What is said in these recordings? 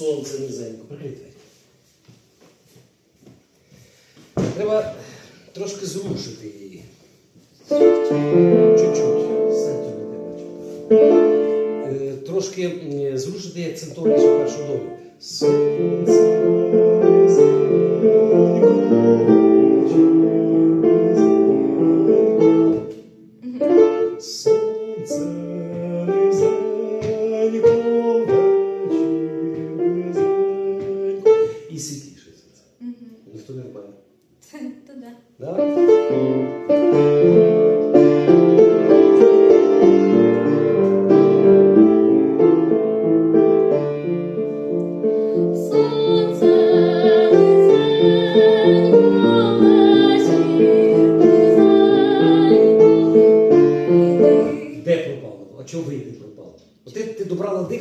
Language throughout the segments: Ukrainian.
Сонце низенько. Прикрий двері. Треба трошки зрушити її. Чуть-чуть. Е, Трошки зрушити і акцентованіше першу долю. Сонце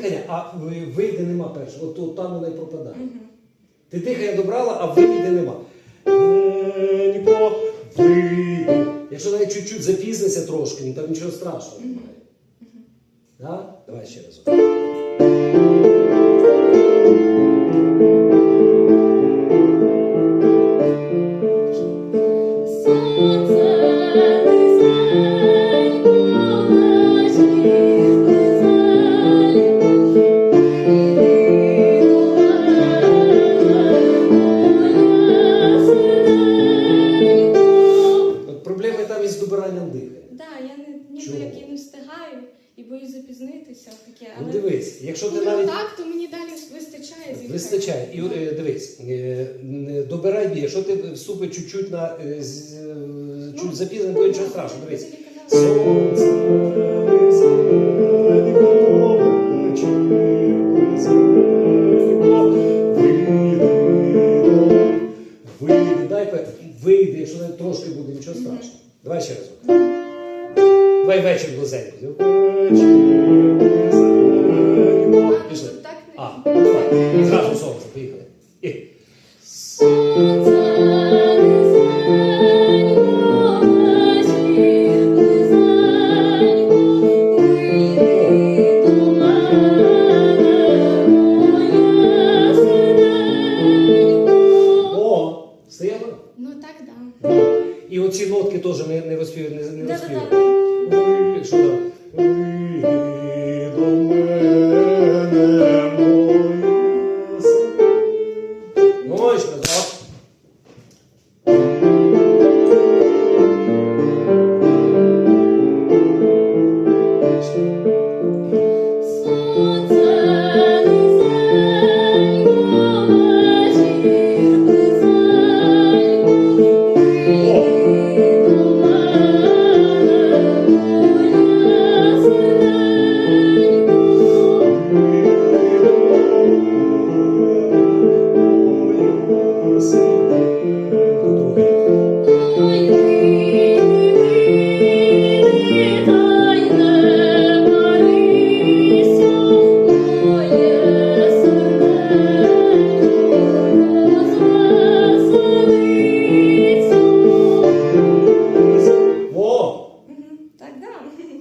дихання, а вийде нема першого. От тут там вона й пропадає. Ти дихання добрала, а вийде нема. Ненько. Якщо навіть чуть-чуть запізниться трошки, ну там нічого страшного немає. Да? Давай ще раз. Боюсь запізнитися таке. Ну Але дивись, якщо ти коли навіть. так, то мені далі вистачає дихання. Вистачає. І е, дивись, е, не добирай бій. Якщо ти вступиш чуть-чуть на е, з- е, чуть запізнено, буде нічого страшного. Дивись. Я тобі казала. Сонце низенько, вечір близенько, вийди, вийди, дай пе- вийди, якщо навіть трошки буде, нічого страшного. Давай ще раз. Давай вечір близенько. Вечір теж не, не розпів, не, не розпівали.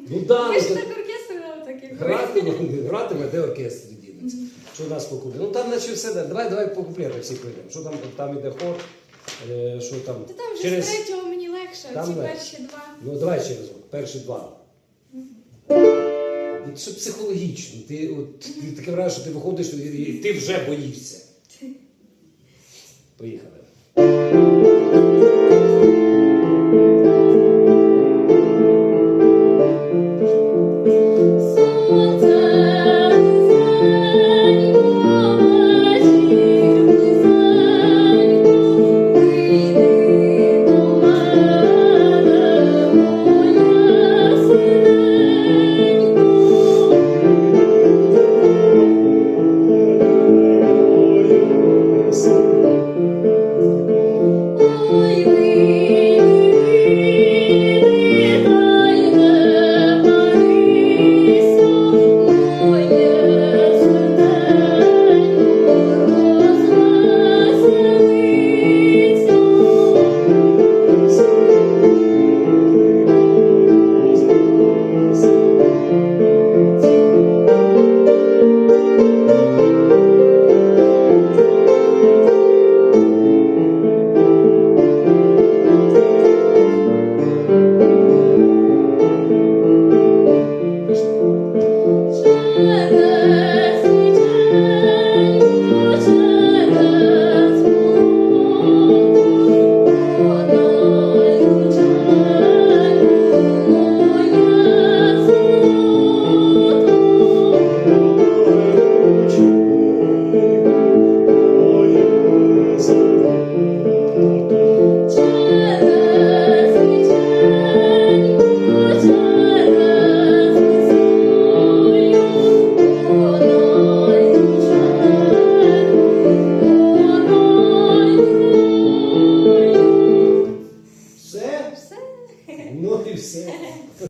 Да. Ну да, Я ж ну, так оркестр так і гратиме, гратиме, де оркестр дінеться. Що нас по куплі? Ну там наче все. да. Давай, давай по куплетах всі пройдемо. Що там, там іде хор, е, що там. Та там вже з третього мені легше, Там ці легше. перші два. Ну давай ще раз, перші два. Ну, Це психологічно. Ти, от, ти таке враження, що ти виходиш і ти вже боїшся. Поїхали.